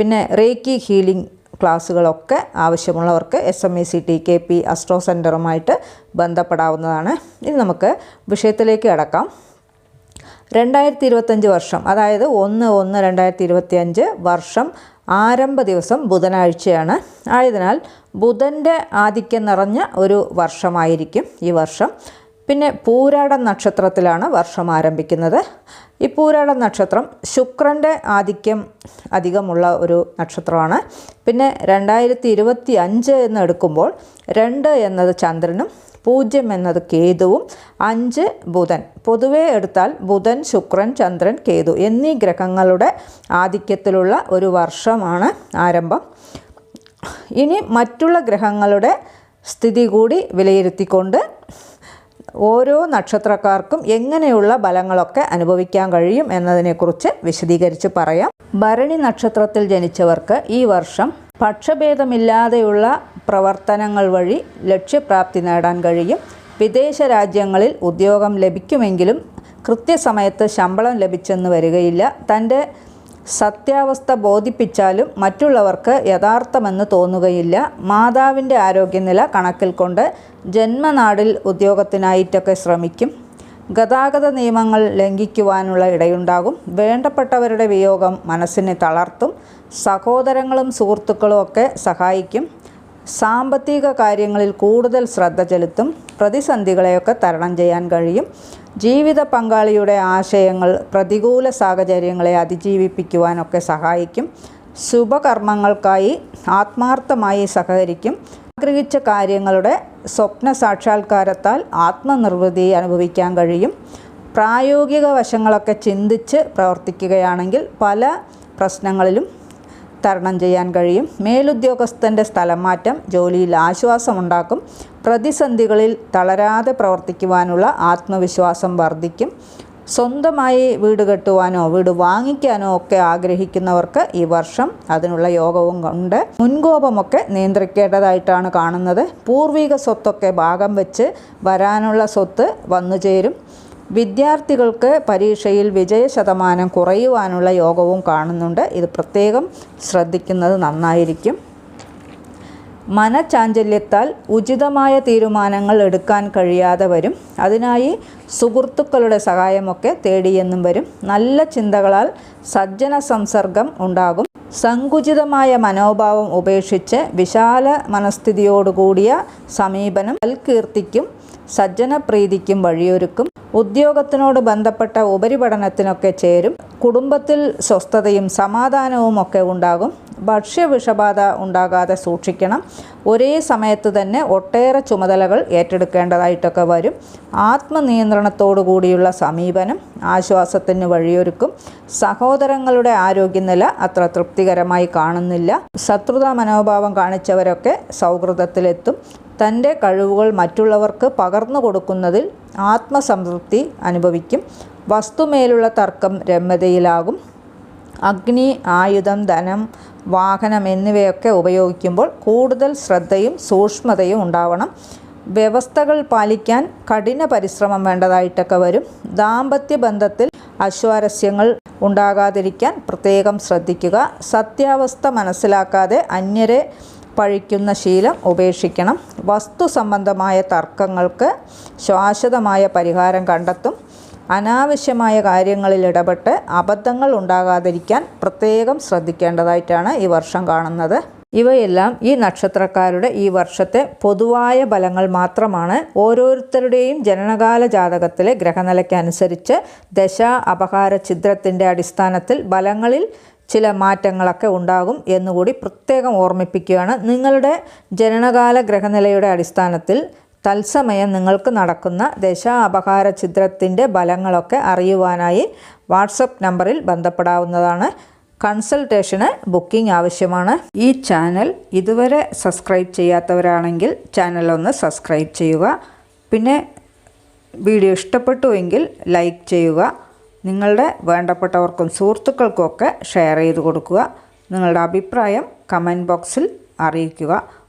പിന്നെ reiki healing ക്ലാസ്സുകളൊക്കെ ആവശ്യമുള്ളവർക്ക് S M E C T K P astro സെന്ററുമായിട്ട് ബന്ധപ്പെടാവുന്നതാണ്. ഇനി നമുക്ക് വിഷയത്തിലേക്ക് കടക്കാം. രണ്ടായിരത്തി ഇരുപത്തഞ്ച് വർഷം അതായത് ഒന്ന് ഒന്ന് രണ്ടായിരത്തി ഇരുപത്തി അഞ്ച് വർഷം ആരംഭ ദിവസം ബുധനാഴ്ചയാണ്. ആയതിനാൽ ബുധന്റെ ആധിക്യം നിറഞ്ഞ ഒരു വർഷമായിരിക്കും ഈ വർഷം. പിന്നെ പൂരാട നക്ഷത്രത്തിലാണ് വർഷം ആരംഭിക്കുന്നത്. ഈ പൂരാട നക്ഷത്രം ശുക്രന്റെ ആധിക്യം അധികമുള്ള ഒരു നക്ഷത്രമാണ്. പിന്നെ രണ്ടായിരത്തി ഇരുപത്തി അഞ്ച് എന്ന് എടുക്കുമ്പോൾ രണ്ട് എന്നത് ചന്ദ്രനും പൂജ്യം എന്നത് കേതുവും അഞ്ച് ബുധൻ. പൊതുവേ എടുത്താൽ ബുധൻ ശുക്രൻ ചന്ദ്രൻ കേതു എന്നീ ഗ്രഹങ്ങളുടെ ആധിക്യത്തിലുള്ള ഒരു വർഷമാണ് ആരംഭം. ഇനി മറ്റുള്ള ഗ്രഹങ്ങളുടെ സ്ഥിതി കൂടി വിലയിരുത്തിക്കൊണ്ട് ഓരോ നക്ഷത്രക്കാർക്കും എങ്ങനെയുള്ള ബലങ്ങളൊക്കെ അനുഭവിക്കാൻ കഴിയും എന്നതിനെക്കുറിച്ച് വിശദീകരിച്ച് പറയാം. ഭരണി നക്ഷത്രത്തിൽ ജനിച്ചവർക്ക് ഈ വർഷം പക്ഷഭേദമില്ലാതെയുള്ള പ്രവർത്തനങ്ങൾ വഴി ലക്ഷ്യപ്രാപ്തി നേടാൻ കഴിയും. വിദേശ രാജ്യങ്ങളിൽ ഉദ്യോഗം ലഭിക്കുമെങ്കിലും കൃത്യസമയത്ത് ശമ്പളം ലഭിച്ചെന്ന് വരികയില്ല. തന്റെ സത്യാവസ്ഥ ബോധിപ്പിച്ചാലും മറ്റുള്ളവർക്ക് യഥാർത്ഥമെന്ന് തോന്നുകയില്ല. മാതാവിന്റെ ആരോഗ്യനില കണക്കിൽ കൊണ്ട് ജന്മനാടിൽ ഉദ്യോഗത്തിനായിട്ടൊക്കെ ശ്രമിക്കും. ഗതാഗത നിയമങ്ങൾ ലംഘിക്കുവാനുള്ള ഇടയുണ്ടാകും. വേണ്ടപ്പെട്ടവരുടെ വിയോഗം മനസ്സിനെ തളർത്തും. സഹോദരങ്ങളും സുഹൃത്തുക്കളും ഒക്കെ സഹായിക്കും. സാമ്പത്തിക കാര്യങ്ങളിൽ കൂടുതൽ ശ്രദ്ധ ചെലുത്തും പ്രതിസന്ധികളെയൊക്കെ തരണം ചെയ്യാൻ കഴിയും. ജീവിത പങ്കാളിയുടെ ആശയങ്ങൾ പ്രതികൂല സാഹചര്യങ്ങളെ അതിജീവിപ്പിക്കുവാനൊക്കെ സഹായിക്കും. ശുഭകർമ്മങ്ങൾക്കായി ആത്മാർത്ഥമായി സഹകരിക്കും. ആഗ്രഹിച്ച കാര്യങ്ങളുടെ സ്വപ്ന സാക്ഷാത്കാരത്താൽ ആത്മനിർവൃതി അനുഭവിക്കാൻ കഴിയും. പ്രായോഗിക വശങ്ങളൊക്കെ ചിന്തിച്ച് പ്രവർത്തിക്കുകയാണെങ്കിൽ പല പ്രശ്നങ്ങളിലും തരണം ചെയ്യാൻ കഴിയും. മേലുദ്യോഗസ്ഥന്റെ സ്ഥലം മാറ്റം ജോലിയിൽ ആശ്വാസമുണ്ടാക്കും. പ്രതിസന്ധികളിൽ തളരാതെ പ്രവർത്തിക്കുവാനുള്ള ആത്മവിശ്വാസം വർദ്ധിക്കും. സ്വന്തമായി വീട് കെട്ടുവാനോ വീട് വാങ്ങിക്കാനോ ഒക്കെ ആഗ്രഹിക്കുന്നവർക്ക് ഈ വർഷം അതിനുള്ള യോഗവും ഉണ്ട്. മുൻകോപമൊക്കെ നിയന്ത്രിക്കേണ്ടതായിട്ടാണ് കാണുന്നത്. പൂർവിക സ്വത്തൊക്കെ ഭാഗം വെച്ച് വരാനുള്ള സ്വത്ത് വന്നു ചേരും വിദ്യാർത്ഥികൾക്ക് പരീക്ഷയിൽ വിജയശതമാനം കുറയുവാനുള്ള യോഗവും കാണുന്നുണ്ട്. ഇത് പ്രത്യേകം ശ്രദ്ധിക്കുന്നത് നന്നായിരിക്കും. മനചാഞ്ചല്യത്താൽ ഉചിതമായ തീരുമാനങ്ങൾ എടുക്കാൻ കഴിയാതെ വരും. അതിനായി സുഹൃത്തുക്കളുടെ സഹായമൊക്കെ തേടിയെന്നും വരും. നല്ല ചിന്തകളാൽ സജ്ജന സംസർഗം ഉണ്ടാകും. സങ്കുചിതമായ മനോഭാവം ഉപേക്ഷിച്ച് വിശാല മനസ്ഥിതിയോടുകൂടിയ സമീപനം സൽകീർത്തിക്കും സജ്ജനപ്രീതിക്കും വഴിയൊരുക്കും. ഉദ്യോഗത്തിനോട് ബന്ധപ്പെട്ട ഉപരിപഠനത്തിനൊക്കെ ചേരും. കുടുംബത്തിൽ സ്വസ്ഥതയും സമാധാനവും ഒക്കെ ഉണ്ടാകും. ഭക്ഷ്യവിഷബാധ ഉണ്ടാകാതെ സൂക്ഷിക്കണം. ഒരേ സമയത്ത് തന്നെ ഒട്ടേറെ ചുമതലകൾ ഏറ്റെടുക്കേണ്ടതായിട്ടൊക്കെ വരും. ആത്മനിയന്ത്രണത്തോടു കൂടിയുള്ള സമീപനം ആശ്വാസത്തിന് വഴിയൊരുക്കും. സഹോദരങ്ങളുടെ ആരോഗ്യനില അത്ര തൃപ്തികരമായി കാണുന്നില്ല. ശത്രുതാ മനോഭാവം കാണിച്ചവരൊക്കെ സൗഹൃദത്തിലെത്തും. തന്റെ കഴിവുകൾ മറ്റുള്ളവർക്ക് പകർന്നു കൊടുക്കുന്നതിൽ ആത്മസംതൃപ്തി അനുഭവിക്കും. വസ്തുമേലുള്ള തർക്കം രമ്യതയിലാകും. അഗ്നി ആയുധം ധനം വാഹനം എന്നിവയൊക്കെ ഉപയോഗിക്കുമ്പോൾ കൂടുതൽ ശ്രദ്ധയും സൂക്ഷ്മതയും ഉണ്ടാവണം. വ്യവസ്ഥകൾ പാലിക്കാൻ കഠിന പരിശ്രമം വേണ്ടതായിട്ടൊക്കെ വരും. ദാമ്പത്യ ബന്ധത്തിൽ അസ്വാരസ്യങ്ങൾ ഉണ്ടാകാതിരിക്കാൻ പ്രത്യേകം ശ്രദ്ധിക്കുക. സത്യാവസ്ഥ മനസ്സിലാക്കാതെ അന്യരെ പഴിക്കുന്ന ശീലം ഉപേക്ഷിക്കണം. വസ്തു സംബന്ധമായ തർക്കങ്ങൾക്ക് ശാശ്വതമായ പരിഹാരം കണ്ടെത്തും. അനാവശ്യമായ കാര്യങ്ങളിൽ ഇടപെട്ട് അബദ്ധങ്ങൾ ഉണ്ടാകാതിരിക്കാൻ പ്രത്യേകം ശ്രദ്ധിക്കേണ്ടതായിട്ടാണ് ഈ വർഷം കാണുന്നത്. ഇവയെല്ലാം ഈ നക്ഷത്രക്കാരുടെ ഈ വർഷത്തെ പൊതുവായ ഫലങ്ങൾ മാത്രമാണ്. ഓരോരുത്തരുടെയും ജനനകാല ജാതകത്തിലെ ഗ്രഹനിലയ്ക്കനുസരിച്ച് ദശ അപഹാര ഛിദ്രത്തിന്റെ അടിസ്ഥാനത്തിൽ ഫലങ്ങളിൽ ചില മാറ്റങ്ങളൊക്കെ ഉണ്ടാകും എന്നുകൂടി പ്രത്യേകം ഓർമ്മിപ്പിക്കുകയാണ്. നിങ്ങളുടെ ജനനകാല ഗ്രഹനിലയുടെ അടിസ്ഥാനത്തിൽ തത്സമയം നിങ്ങൾക്ക് നടക്കുന്ന ദശ അപഹാര ഛിദ്രത്തിന്റെ ഫലങ്ങളൊക്കെ അറിയുവാനായി വാട്സപ്പ് നമ്പറിൽ ബന്ധപ്പെടാവുന്നതാണ്. കൺസൾട്ടേഷന് ബുക്കിംഗ് ആവശ്യമാണ്. ഈ ചാനൽ ഇതുവരെ സബ്സ്ക്രൈബ് ചെയ്യാത്തവരാണെങ്കിൽ ചാനൽ ഒന്ന് സബ്സ്ക്രൈബ് ചെയ്യുക. പിന്നെ വീഡിയോ ഇഷ്ടപ്പെട്ടുവെങ്കിൽ ലൈക്ക് ചെയ്യുക. നിങ്ങളുടെ വേണ്ടപ്പെട്ടവർക്കും സുഹൃത്തുക്കൾക്കുമൊക്കെ ഷെയർ ചെയ്ത് കൊടുക്കുക. നിങ്ങളുടെ അഭിപ്രായം കമന്റ് ബോക്സിൽ അറിയിക്കുക.